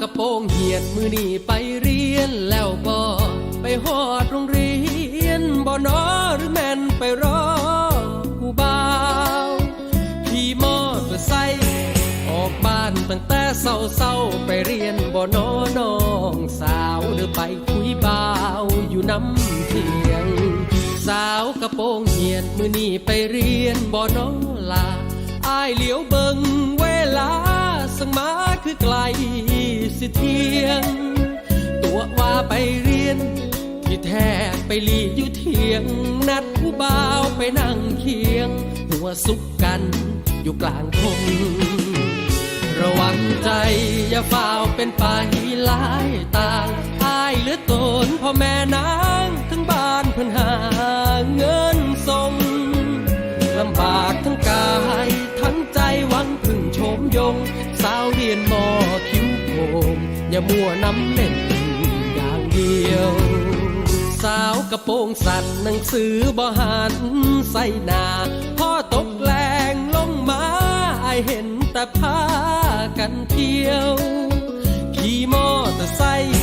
กระโปงเหยียดมือนี่ไปเรียนแล้วบ่ไปหอดโรงเรียนบ่นอหรือแม่นไปรอผู้บ่าวขี่มอเตอร์ไซค์ออกบ้านตั้งแต่เศร้าเศร้าๆไปเรียนบ่นอน้องสาวเดินไปคุยบ่าวอยู่น้ำเทียง สาวกระโปรงเหียนมือนี่ไปเรียนบ่นอลาอายเหลียวเบิงเวลาสังมาคือไกล สิเทียง ตัวว่าไปเรียน ที่แท้ไปหลีอยู่เทียง นัดผู้บ่าวไปนั่งเคียง หัวซุกกันอยู่กลางทงระวังใจอย่าฝ่าเป็นไปหลายต่างอายหรือตนพ่อแม่น อย่ามัวน้ำเล่นอย่างเดียว สาวกระโปรงสัตว์หนังสือบ่หันใส่หนาพ่อตกแรงลงมาอเห็นแต่พากันเที่ยว ขี่มอเตอร์ไซค์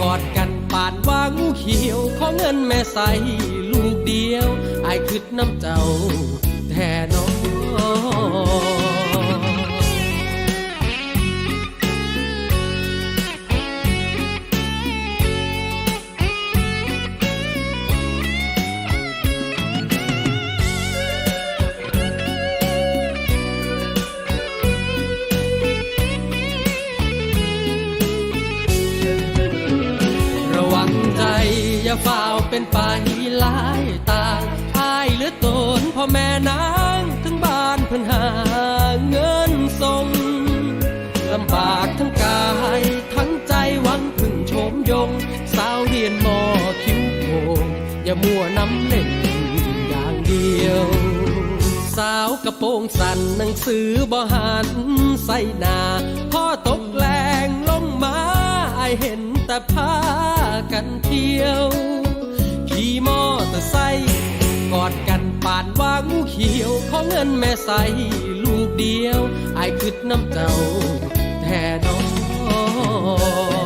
กอดกันปานว่างูเขียวขอเงินแม่ใส่ลูกเดียว ไอายคิดน้ำเจ้าแท่น้อง อย่าฝ่าเป็นไปหลายต่างอายเหลือตนพ่อแม่นางทั้งบ้านเพิ่นหาเงินส่งลำบากทั้งกายทั้งใจหวังพึ่งชมยง สาวเรียนมอคิ้วโคงอย่ามัวน้ำเล่นอย่างเดียวสาวกระโปรงสั่นหนังสือบ่หันใส่หนาพ่อตกแรงลงมาายเห็นแต่พากันเที่ยว ขี่มอเตอร์ไซค์กอดกันปานว่างูเขียว ขอเงินแม่ใสลูกเดียว อายคืดน้ำเจ้าแท่น้อ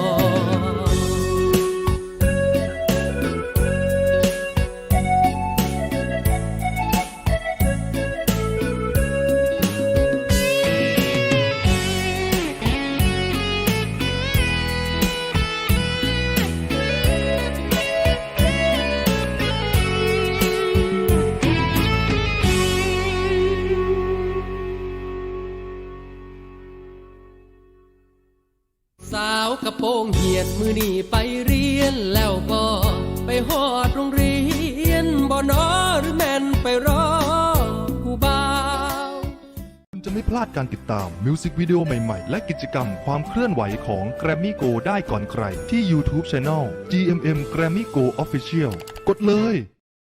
าวกระโปรงเหียดมือนี่ไปเรียนแล้วบ่ไปหอดโรงเรียนบ่นอหรือแม่นไปรอผู้บ่าวคุณจะไม่พลาดการติดตามมิวสิกวิดีโอใหม่ๆ และกิจกรรมความเคลื่อนไหวของ Grammy Go ได้ก่อนใคร ที่ YouTube Channel GMM Grammy Go Official กดเลย